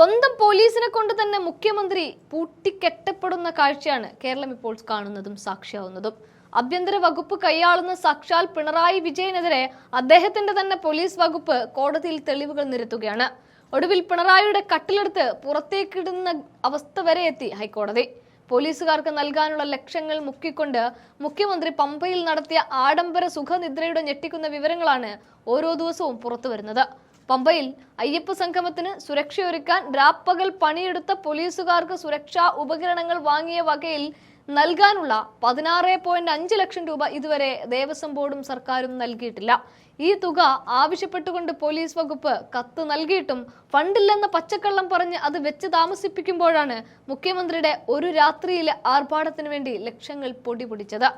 സ്വന്തം പോലീസിനെ കൊണ്ട് തന്നെ മുഖ്യമന്ത്രി പൂട്ടിക്കെട്ടപ്പെടുന്ന കാഴ്ചയാണ് കേരളം ഇപ്പോൾ കാണുന്നതും സാക്ഷിയാവുന്നതും. ആഭ്യന്തര വകുപ്പ് കൈയാളുന്ന സാക്ഷാൽ പിണറായി വിജയനെതിരെ അദ്ദേഹത്തിന്റെ തന്നെ പോലീസ് വകുപ്പ് കോടതിയിൽ തെളിവുകൾ നിരത്തുകയാണ്. ഒടുവിൽ പിണറായിയുടെ കട്ടിലെടുത്ത് പുറത്തേക്കിടുന്ന അവസ്ഥ വരെ എത്തി ഹൈക്കോടതി. പോലീസുകാർക്ക് നൽകാനുള്ള ലക്ഷ്യങ്ങൾ മുക്കിക്കൊണ്ട് മുഖ്യമന്ത്രി പമ്പയിൽ നടത്തിയ ആഡംബര സുഖനിദ്രയുടെ ഞെട്ടിക്കുന്ന വിവരങ്ങളാണ് ഓരോ ദിവസവും പുറത്തു വരുന്നത് പമ്പയിൽ അയ്യപ്പ സംഗമത്തിന് സുരക്ഷയൊരുക്കാൻ രാപ്പകൽ പണിയെടുത്ത പോലീസുകാർക്ക് സുരക്ഷാ ഉപകരണങ്ങൾ വാങ്ങിയ വകയിൽ നൽകാനുള്ള പതിനാറ് പോയിന്റ് അഞ്ച് ലക്ഷം രൂപ ഇതുവരെ ദേവസ്വം ബോർഡും സർക്കാരും നൽകിയിട്ടില്ല. ഈ തുക ആവശ്യപ്പെട്ടുകൊണ്ട് പോലീസ് വകുപ്പ് കത്ത് നൽകിയിട്ടും ഫണ്ടില്ലെന്ന പച്ചക്കള്ളം പറഞ്ഞ് അത് വെച്ച് താമസിപ്പിക്കുമ്പോഴാണ് മുഖ്യമന്ത്രിയുടെ ഒരു രാത്രിയിലെ ആർഭാടത്തിന് വേണ്ടി ലക്ഷങ്ങൾ പൊടിപൊടിച്ചത്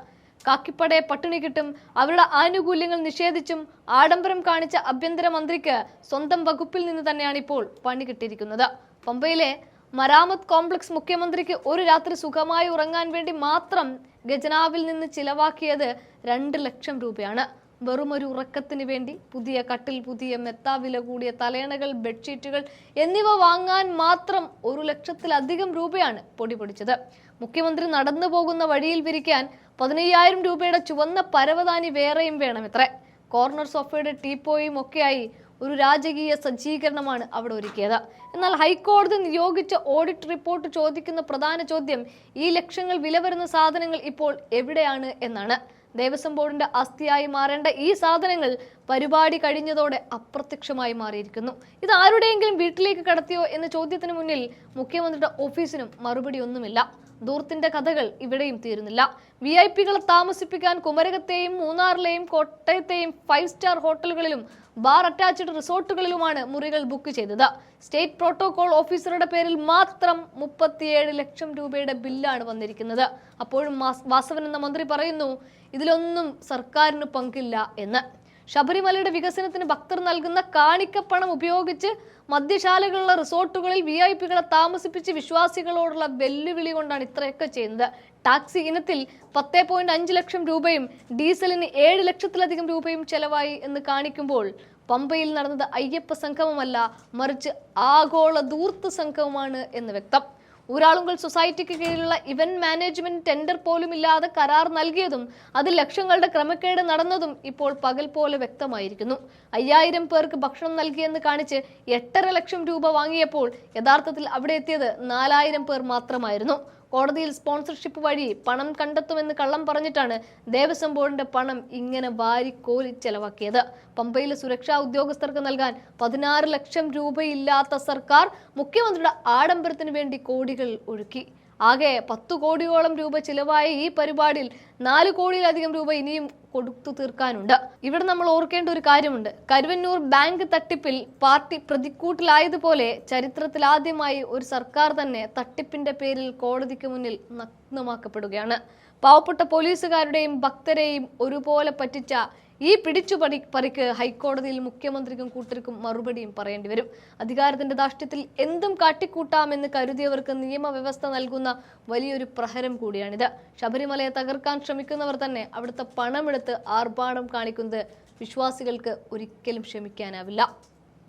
കാക്കിപ്പടയെ പട്ടിണി കിട്ടും. അവരുടെ ആനുകൂല്യങ്ങൾ നിഷേധിച്ചും ആഡംബരം കാണിച്ച ആഭ്യന്തര മന്ത്രിക്ക് സ്വന്തം വകുപ്പിൽ നിന്ന് തന്നെയാണ് ഇപ്പോൾ പണി കിട്ടിയിരിക്കുന്നത്. പമ്പയിലെ മരാമത്ത് കോംപ്ലക്സ് മുഖ്യമന്ത്രിക്ക് ഒരു രാത്രി സുഖമായി ഉറങ്ങാൻ വേണ്ടി മാത്രം ഗജനാവിൽ നിന്ന് ചിലവാക്കിയത് രണ്ട് ലക്ഷം രൂപയാണ്. വെറും ഒരു ഉറക്കത്തിന് വേണ്ടി പുതിയ കട്ടിൽ പുതിയ മെത്ത വില കൂടിയ തലയണകൾ ബെഡ്ഷീറ്റുകൾ എന്നിവ വാങ്ങാൻ മാത്രം ഒരു ലക്ഷത്തിലധികം രൂപയാണ് പൊടി പൊടിച്ചത്. മുഖ്യമന്ത്രി നടന്നു പോകുന്ന വഴിയിൽ വിരിക്കാൻ പതിനയ്യായിരം രൂപയുടെ ചുവന്ന പരവതാനി വേറെയും വേണമത്രേ. കോർണർ സോഫയുടെ ടീപ്പോയും ഒക്കെയായി ഒരു രാജകീയ സജ്ജീകരണമാണ് അവിടെ ഒരുക്കിയത്. എന്നാൽ ഹൈക്കോടതി നിയോഗിച്ച ഓഡിറ്റ് റിപ്പോർട്ട് ചോദിക്കുന്ന പ്രധാന ചോദ്യം ഈ ലക്ഷങ്ങൾ വില വരുന്ന സാധനങ്ങൾ ഇപ്പോൾ എവിടെയാണ് എന്നാണ്. ദേവസ്വം ബോർഡിന്റെ അസ്ഥിയായി മാറേണ്ട ഈ സാധനങ്ങൾ പരിപാടി കഴിഞ്ഞതോടെ അപ്രത്യക്ഷമായി മാറിയിരിക്കുന്നു. ഇത് ആരുടെയെങ്കിലും വീട്ടിലേക്ക് കടത്തിയോ എന്ന ചോദ്യത്തിന് മുന്നിൽ മുഖ്യമന്ത്രിയുടെ ഓഫീസിനും മറുപടി ഒന്നുമില്ല. ദൂർത്തിന്റെ കഥകൾ ഇവിടെയും തീരുന്നില്ല. വി ഐ പികളെ താമസിപ്പിക്കാൻ കുമരകത്തെയും മൂന്നാറിലെയും കോട്ടയത്തെയും ഫൈവ് സ്റ്റാർ ഹോട്ടലുകളിലും ബാർ അറ്റാച്ച്ഡ് റിസോർട്ടുകളിലുമാണ് മുറികൾ ബുക്ക് ചെയ്തത്. സ്റ്റേറ്റ് പ്രോട്ടോകോൾ ഓഫീസറുടെ പേരിൽ മാത്രം മുപ്പത്തിയേഴ് ലക്ഷം രൂപയുടെ ബില്ലാണ് വന്നിരിക്കുന്നത്. അപ്പോഴും വാസവൻ എന്ന മന്ത്രി പറയുന്നു ഇതിലൊന്നും സർക്കാരിന് പങ്കില്ല എന്ന്. ശബരിമലയുടെ വികസനത്തിന് ഭക്തർ നൽകുന്ന കാണിക്കപ്പണം ഉപയോഗിച്ച് മദ്യശാലകളിലെ റിസോർട്ടുകളിൽ വി ഐ പികളെ താമസിപ്പിച്ച് വിശ്വാസികളോടുള്ള വെല്ലുവിളി കൊണ്ടാണ് ഇത്രയൊക്കെ ചെയ്യുന്നത്. ടാക്സി ഇനത്തിൽ പത്ത് പോയിന്റ് അഞ്ച് ലക്ഷം രൂപയും ഡീസലിന് ഏഴ് ലക്ഷത്തിലധികം രൂപയും ചെലവായി എന്ന് കാണിക്കുമ്പോൾ പമ്പയിൽ നടന്നത് അയ്യപ്പ സംഗമമല്ല മറിച്ച് ആഗോള ധൂർത്ത് സംഘവുമാണ് എന്ന് വ്യക്തം. ഊരാളുങ്കൽ സൊസൈറ്റിക്ക് കീഴിലുള്ള ഇവന്റ് മാനേജ്മെന്റ് ടെൻഡർ പോലും ഇല്ലാതെ കരാർ നൽകിയതും അത് ലക്ഷങ്ങളുടെ ക്രമക്കേട് നടന്നതും ഇപ്പോൾ പകൽ പോലെ വ്യക്തമായിരിക്കുന്നു. അയ്യായിരം പേർക്ക് ഭക്ഷണം നൽകിയെന്ന് കാണിച്ച് എട്ടര ലക്ഷം രൂപ വാങ്ങിയപ്പോൾ യഥാർത്ഥത്തിൽ അവിടെ എത്തിയത് നാലായിരം പേർ മാത്രമായിരുന്നു. കോടതിയിൽ സ്പോൺസർഷിപ്പ് വഴി പണം കണ്ടെത്തുമെന്ന് കള്ളം പറഞ്ഞിട്ടാണ് ദേവസ്വം ബോർഡിന്റെ പണം ഇങ്ങനെ വാരിക്കോരി ചെലവാക്കിയത്. പമ്പയിലെ സുരക്ഷാ ഉദ്യോഗസ്ഥർക്ക് നൽകാൻ പതിനാറ് ലക്ഷം രൂപയില്ലാത്ത സർക്കാർ മുഖ്യമന്ത്രിയുടെ ആഡംബരത്തിന് വേണ്ടി കോടികൾ ഒഴുക്കി. ആകെ പത്ത് കോടിയോളം രൂപ ചിലവായ ഈ പരിപാടിയിൽ നാല് കോടിയിലധികം രൂപ ഇനിയും കൊടുത്തു തീർക്കാനുണ്ട്. ഇവിടെ നമ്മൾ ഓർക്കേണ്ട ഒരു കാര്യമുണ്ട്. കരുവന്നൂർ ബാങ്ക് തട്ടിപ്പിൽ പാർട്ടി പ്രതിക്കൂട്ടിലായതുപോലെ ചരിത്രത്തിൽ ആദ്യമായി ഒരു സർക്കാർ തന്നെ തട്ടിപ്പിന്റെ പേരിൽ കോടതിക്ക് മുന്നിൽ നഗ്നമാക്കപ്പെടുകയാണ്. പാവപ്പെട്ട പോലീസുകാരുടെയും ഭക്തരെയും ഒരുപോലെ പറ്റിച്ച ഈ പിടിച്ചു പണി പറിക്ക് ഹൈക്കോടതിയിൽ മുഖ്യമന്ത്രിക്കും കൂട്ടർക്കും മറുപടിയും പറയേണ്ടി വരും. അധികാരത്തിന്റെ ദാഷ്ട്യത്തിൽ എന്തും കാട്ടിക്കൂട്ടാമെന്ന് കരുതിയവർക്ക് നിയമവ്യവസ്ഥ നൽകുന്ന വലിയൊരു പ്രഹരം കൂടിയാണിത്. ശബരിമലയെ തകർക്കാൻ ശ്രമിക്കുന്നവർ തന്നെ അവിടുത്തെ പണമെടുത്ത് ആർഭാടം കാണിക്കുന്നത് വിശ്വാസികൾക്ക് ഒരിക്കലും ക്ഷമിക്കാനാവില്ല.